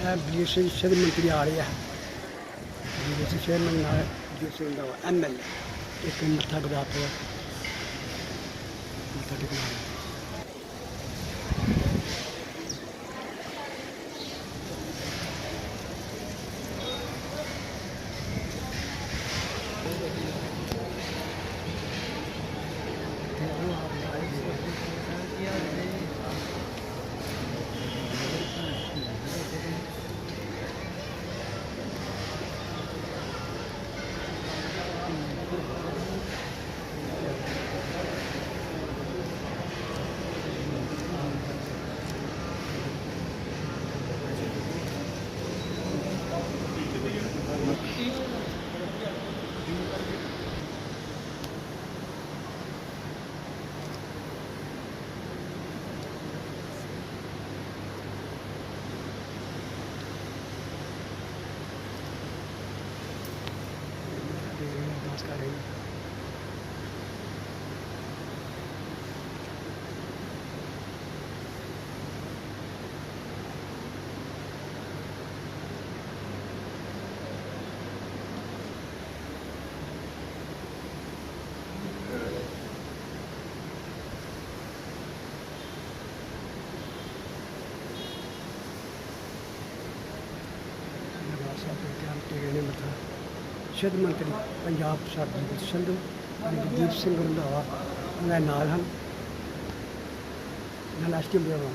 ਇਹ ਬਲਜੀਤ ਸਿੰਘ ਸ਼ਹਿਰੀ ਮੰਤਰੀ ਆ ਰਹੇ ਆ ਬਲਜੀਤ ਸਿੰਘ ਸ਼ਹਿਰ ਨਾਲ ਬਲਜੀਤ ਸਿੰਘ ਦਾ ਐਮਐਲ ਇੱਕ ਮੱਥਾ ਗੁਰਾ ਪਿਆ। ਮੱਥਾ ਟੇਕਣਾ ਅਰਦਾਸ ਕਰ ਰਹੇ ਨੇ ਦਰਬਾਰ ਸਾਹਿਬ ਦੇ ਧਿਆਨ ਟੇਕੇ ਨੇ ਮੰਤਰੀ ਪੰਜਾਬ ਸਰਬਜੀਤ ਸੰਧੂ ਅਤੇ ਜਗਦੀਪ ਸਿੰਘ ਰੰਧਾਵਾ ਉਹਨਾਂ ਦੇ ਨਾਲ ਹਨ। ਨਾਲ ਅਸ਼ਟਮ ਦੇਵਾਂ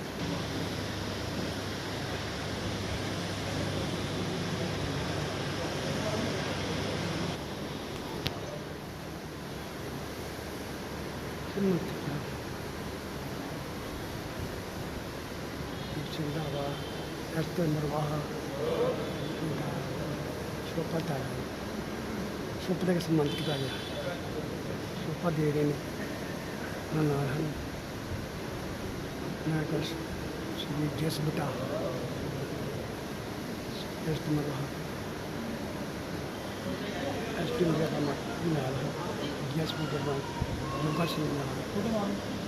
ਸ਼ਹੀਦ ਮੰਤਰੀ ਸਾਹਿਬ ਜਗਦੀਪ ਸਿੰਘ ਰੰਧਾਵਾ ਅਸ਼ਟਮ ਮਰਵਾਹਾ ਸੋਪਾ ਦਾ ਸੋਪਾ ਦਾ ਸੰਬੰਧ ਕੀਤਾ ਗਿਆ। ਸੋਪਾ ਦੇ ਰਹੇ ਨੇ। ਉਹਨਾਂ ਨਾਲ ਹਨ। ਮੈਂ ਕੁਛ ਸ੍ਰੀ ਜਸ ਬਟਾ ਇਸ ਤੋਂ ਮਰਵਾ ਇਸ ਤੋਂ ਮਰਵਾ ਨਾਲ ਹੈ।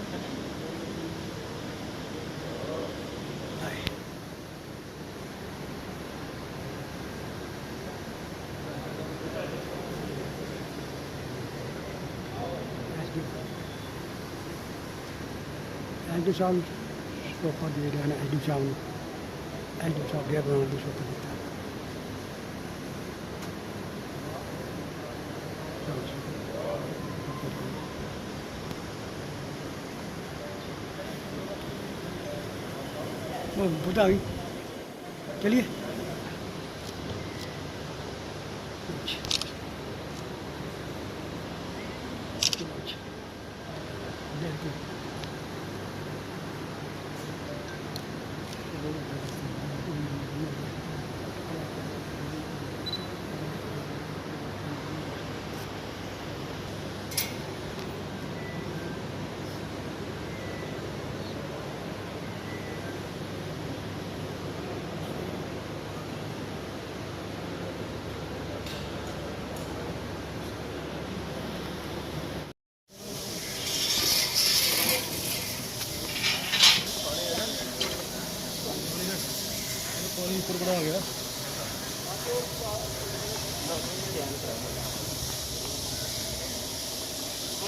Endozan, stoppen die dan Endozan, Endozan, die hebben we nog niet zo te bedanken. Bedankt.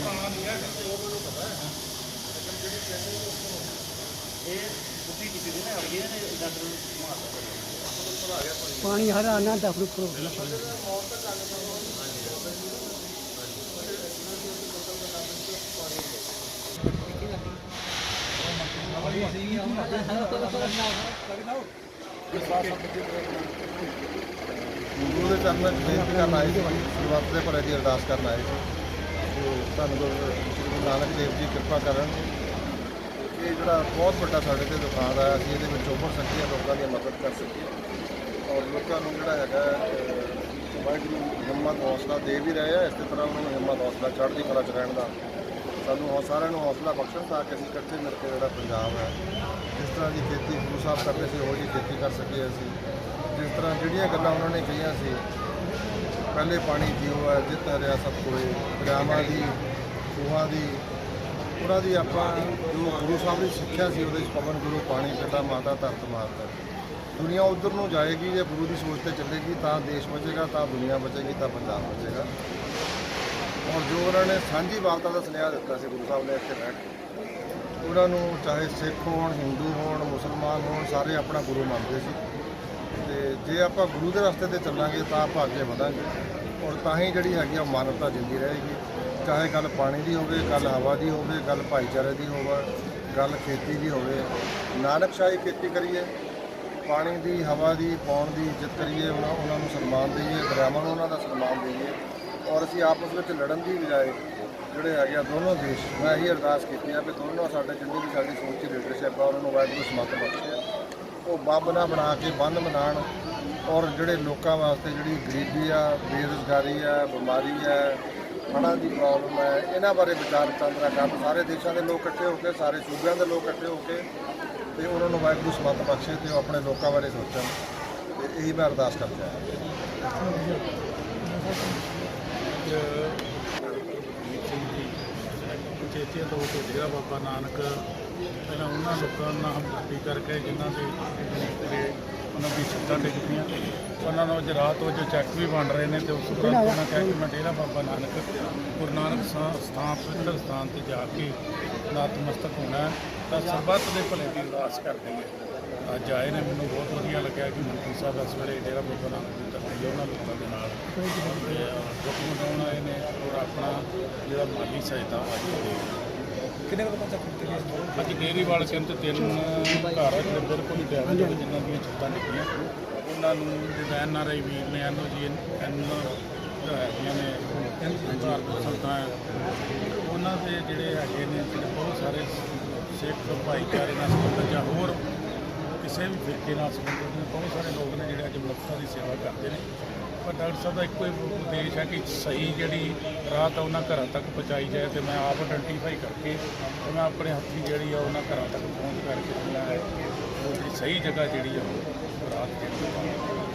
ਪੁਰਾਣਾ ਨਹੀਂ ਹੈ ਪਾਣੀ ਹਰਾਨਾ ਦਾ ਫਰੂਟ ਕਰੋ ਗੁਰੂ ਦੇ ਚਰਨਾਂ ਵਿੱਚ ਬੇਨਤੀ ਕਰਨ ਆਏ ਸੀ ਸਰਬੱਤ ਦੇ ਭਲੇ ਦੀ ਅਰਦਾਸ ਕਰਨ ਆਏ ਸੀ। ਧੰਨ ਗੁਰੂ ਸ਼੍ਰੀ ਗੁਰੂ ਨਾਨਕ ਦੇਵ ਜੀ ਕਿਰਪਾ ਕਰਨ। ਇਹ ਜਿਹੜਾ ਬਹੁਤ ਵੱਡਾ ਸਾਡੇ ਤੇ ਦੁਕਾਨ ਆਇਆ ਅਸੀਂ ਇਹਦੇ ਵਿੱਚ ਉੱਭਰ ਸਕੀਏ ਲੋਕਾਂ ਦੀ ਮਦਦ ਕਰ ਸਕੀਏ। ਔਰ ਲੋਕਾਂ ਨੂੰ ਜਿਹੜਾ ਹੈਗਾ ਅਹ, ਵਾਹਿਗੁਰੂ ਹਿੰਮਤ ਹੌਸਲਾ ਦੇ ਵੀ ਰਹੇ ਆ ਇਸੇ ਤਰ੍ਹਾਂ ਉਹਨਾਂ ਨੂੰ ਹਿੰਮਤ ਹੌਸਲਾ ਚੜ੍ਹਦੀ ਕਲਾ 'ਚ ਰਹਿਣ ਦਾ। ਸਾਨੂੰ ਹੌ- ਸਾਰਿਆਂ ਨੂੰ ਹੌਸਲਾ ਬਖਸ਼ਣ ਤਾਂ ਕਿ ਅਸੀਂ ਇਕੱਠੇ ਮਿਲ ਕੇ ਜਿਹੜਾ ਪੰਜਾਬ ਹੈ ਜਿਸ ਤਰ੍ਹਾਂ ਦੀ ਖੇਤੀ ਗੁਰੂ ਸਾਹਿਬ ਕਰਦੇ ਸੀ ਉਹ ਜਿਹੀ ਖੇਤੀ ਕਰ ਸਕੀਏ ਅਸੀਂ। ਜਿਸ ਤਰ੍ਹਾਂ ਜਿਹੜੀਆਂ ਗੱਲਾਂ ਉਹਨਾਂ ਨੇ ਕਹੀਆਂ ਸੀ ਪਹਿਲੇ ਪਾਣੀ ਜੀਓ ਹੈ ਜਿੱਤ ਰਿਹਾ ਸਭ ਕੋਏ ਦਰਿਆਵਾਂ ਦੀ ਖੂਹਾਂ ਦੀ, ਉਹਨਾਂ ਦੀ ਆਪਾਂ ਜੋ ਗੁਰੂ ਸਾਹਿਬ ਦੀ ਸਿੱਖਿਆ ਸੀ, ਉਹਦੇ ਵਿੱਚ ਪਵਨ ਗੁਰੂ, ਪਾਣੀ ਪਿਤਾ, ਮਾਤਾ, ਧਰਤ ਮਾਤਾ ਦੁਨੀਆ ਉਧਰ ਨੂੰ ਜਾਏਗੀ, ਜੇ ਗੁਰੂ ਦੀ ਸੋਚ ਤੇ ਚੱਲੇਗੀ, ਤਾਂ ਦੇਸ਼ ਬਚੇਗਾ, ਤਾਂ ਦੁਨੀਆ ਬਚੇਗੀ, ਤਾਂ ਪੰਜਾਬ ਬਚੇਗਾ। ਔਰ ਜੋ ਉਹਨਾਂ ਨੇ ਸਾਂਝੀ ਵਾਲਤਾ ਦਾ ਸੁਨੇਹਾ ਦਿੱਤਾ ਸੀ, ਗੁਰੂ ਸਾਹਿਬ ਨੇ ਇੱਥੇ ਬੈਠ ਕੇ, ਉਹਨਾਂ ਨੂੰ ਚਾਹੇ ਸਿੱਖ ਹੋਣ, ਹਿੰਦੂ ਹੋਣ, ਮੁਸਲਮਾਨ ਹੋਣ, ਸਾਰੇ ਆਪਣਾ ਗੁਰੂ ਮੰਨਦੇ ਸੀ। ਤੇ ਜੇ ਆਪਾਂ ਗੁਰੂ ਦੇ ਰਸਤੇ ਤੇ ਚੱਲਾਂਗੇ ਤਾਂ ਆਪਾਂ ਅੱਗੇ ਵਧਾਂਗੇ। ਔਰ ਤਾਂ ਹੀ ਜਿਹੜੀ ਹੈਗੀ ਆ ਮਾਨਵਤਾ ਜਿੰਦੀ ਰਹੇਗੀ। ਚਾਹੇ ਗੱਲ ਪਾਣੀ ਦੀ ਹੋਵੇ, ਗੱਲ ਹਵਾ ਦੀ ਹੋਵੇ, ਗੱਲ ਭਾਈਚਾਰੇ ਦੀ ਹੋਵੇ, ਗੱਲ ਖੇਤੀ ਦੀ ਹੋਵੇ। ਨਾਨਕਸ਼ਾਹੀ ਖੇਤੀ ਕਰੀਏ, ਪਾਣੀ ਦੀ, ਹਵਾ ਦੀ ਪਾਉਣ ਦੀ ਇੱਜ਼ਤ ਕਰੀਏ, ਉਹਨਾਂ ਉਹਨਾਂ ਨੂੰ ਸਨਮਾਨ ਦਈਏ, ਦਰਿਆਵਾਂ ਨੂੰ ਉਹਨਾਂ ਦਾ ਸਨਮਾਨ ਦਈਏ। ਔਰ ਅਸੀਂ ਆਪਸ ਵਿੱਚ ਲੜਨ ਦੀ ਬਜਾਏ ਜਿਹੜੇ ਹੈਗੇ ਆ ਦੋਨੋਂ ਦੇਸ਼, ਮੈਂ ਇਹੀ ਅਰਦਾਸ ਕੀਤੀ ਆ ਕਿ ਦੋਨੋਂ ਸਾਡੇ ਜਿੰਨੀ ਵੀ ਸਾਡੀ ਸਮੁੱਚੀ ਲੀਡਰਸ਼ਿਪ ਆ, ਉਹਨਾਂ ਨੂੰ ਵਾਹਿਗੁਰੂ ਸਮਤ ਬਖਸ਼ੇ। ਉਹ ਬੰਬ ਨਾ ਬਣਾ ਕੇ ਬੰਨ ਬਣਾਉਣ ਔਰ ਜਿਹੜੇ ਲੋਕਾਂ ਵਾਸਤੇ ਜਿਹੜੀ ਗਰੀਬੀ ਆ, ਬੇਰੁਜ਼ਗਾਰੀ ਆ, ਬਿਮਾਰੀ ਆ, ਹੜ੍ਹਾਂ ਦੀ ਪ੍ਰੋਬਲਮ ਹੈ ਇਹਨਾਂ ਬਾਰੇ ਵਿਚਾਰ ਚੰਦਰਾ ਕਰਨ। ਸਾਰੇ ਦੇਸ਼ਾਂ ਦੇ ਲੋਕ ਇਕੱਠੇ ਹੋ ਕੇ, ਸਾਰੇ ਸੂਬਿਆਂ ਦੇ ਲੋਕ ਇਕੱਠੇ ਹੋ ਕੇ ਤੇ ਉਹਨਾਂ ਨੂੰ ਵਾਹਿਗੁਰੂ ਸਮਤ ਬਖਸ਼ੇ ਤੇ ਉਹ ਆਪਣੇ ਲੋਕਾਂ ਬਾਰੇ ਸੋਚਣ। ਤੇ ਇਹੀ ਮੈਂ ਅਰਦਾਸ ਕਰਦਾ ਹਾਂ। ਚੇਤੇ ਤੋਂ ਤੇ ਬਾਬਾ ਨਾਨਕ ਪਹਿਲਾਂ ਉਹਨਾਂ ਲੋਕਾਂ ਨਾਲ ਹਮਦਰਦੀ ਕਰਕੇ ਜਿਨ੍ਹਾਂ ਦੇ ਉਹਨਾਂ ਦੀ ਛੱਤਾਂ ਡਿੱਗ ਪਈਆਂ ਉਹਨਾਂ ਨੂੰ ਅੱਜ ਰਾਤ ਵਜੇ ਚੈੱਕ ਵੀ ਬਣ ਰਹੇ ਨੇ ਤੇ ਉਸ ਉਪਰੰਤ ਉਹਨਾਂ ਕਿਹਾ ਕਿ ਮੈਂ ਡੇਰਾ ਬਾਬਾ ਨਾਨਕ ਗੁਰੂ ਨਾਨਕ ਸਥਾਨ ਪਵਿੱਤਰ ਸਥਾਨ ਤੇ ਜਾ ਕੇ ਨਤਮਸਤਕ ਹੋਣਾ ਤਾਂ ਸਰਬੱਤ ਦੇ ਭਲੇ ਦੀ ਅਰਦਾਸ ਕਰਦੇ ਨੇ। ਅੱਜ ਆਏ ਨੇ, ਮੈਨੂੰ ਬਹੁਤ ਵਧੀਆ ਲੱਗਿਆ ਕਿ ਮੰਤਰੀ ਸਾਹਿਬ ਇਸ ਵੇਲੇ ਡੇਰਾ ਬਾਬਾ ਨਾਨਕ ਦੀ ਧਰਤੀ ਉਹਨਾਂ ਲੋਕਾਂ ਦੇ ਨਾਲ। ਤੇ ਦੁੱਖ ਮਨਾਉਣ ਆਏ ਨੇ ਔਰ ਆਪਣਾ ਜਿਹੜਾ ਮਾਲੀ ਸਹਾਇਤਾ ਅੱਜ ਦੇ ਰਹੇ ਨੇ। ਕਿੰਨੇ ਕੁ ਤੱਕ ਕੀਤੀ ਅੱਜ ਡੇਰੀਵਾਲ ਸਿੰਘ ਤੇ ਤਿੰਨ ਘਰ ਆ ਬਿਲਕੁਲ ਹੀ ਡੈਮੇਜ ਹੋਏ ਜਿਨ੍ਹਾਂ ਦੀਆਂ ਛੱਤਾਂ ਨਿਕਲੀਆਂ। ਉਹਨਾਂ ਨੂੰ ਜਿਹੜੇ ਐਨ ਆਰ ਆਈ ਵੀਰ ਨੇ ਐਨਓ ਜੀ ਐਨ ਹੈਗੀਆਂ ਨੇ ਭਾਰਤ ਸੰਤਾਂ ਉਹਨਾਂ ਦੇ ਜਿਹੜੇ ਹੈਗੇ ਨੇ, ਜਿਹੜੇ ਬਹੁਤ ਸਾਰੇ ਸਿੱਖ ਭਾਈਚਾਰੇ ਨਾਲ ਸੰਬੰਧਿਤ ਜਾਂ ਹੋਰ ਕਿਸੇ ਵੀ ਫਿਰਕੇ ਨਾਲ ਸੰਬੰਧਿਤ ਨੇ, ਬਹੁਤ ਸਾਰੇ ਲੋਕ ਨੇ ਜਿਹੜੇ ਅੱਜ ਮਨੁੱਖਤਾ ਦੀ ਸੇਵਾ ਕਰਦੇ ਨੇ। ਪਰ ਡਾਕਟਰ ਸਾਹਿਬ ਦਾ ਇੱਕੋ ਹੀ ਉਦੇਸ਼ ਹੈ ਕਿ ਸਹੀ ਜਿਹੜੀ ਰਾਹਤ ਆ ਉਹਨਾਂ ਘਰਾਂ ਤੱਕ ਪਹੁੰਚਾਈ ਜਾਏ ਤੇ ਮੈਂ ਆਪ ਆਇਡੈਂਟੀਫਾਈ ਕਰਕੇ ਤੇ ਮੈਂ ਆਪਣੇ ਹੱਥੀਂ ਜਿਹੜੀ ਆ ਉਹਨਾਂ ਘਰਾਂ ਤੱਕ ਪਹੁੰਚ ਕਰਕੇ ਜਿਹੜਾ ਹੈ ਸਹੀ ਜਗ੍ਹਾ ਜਿਹੜੀ ਆ ਉਹ ਰਾਹਤ ਜਿਹੜੀ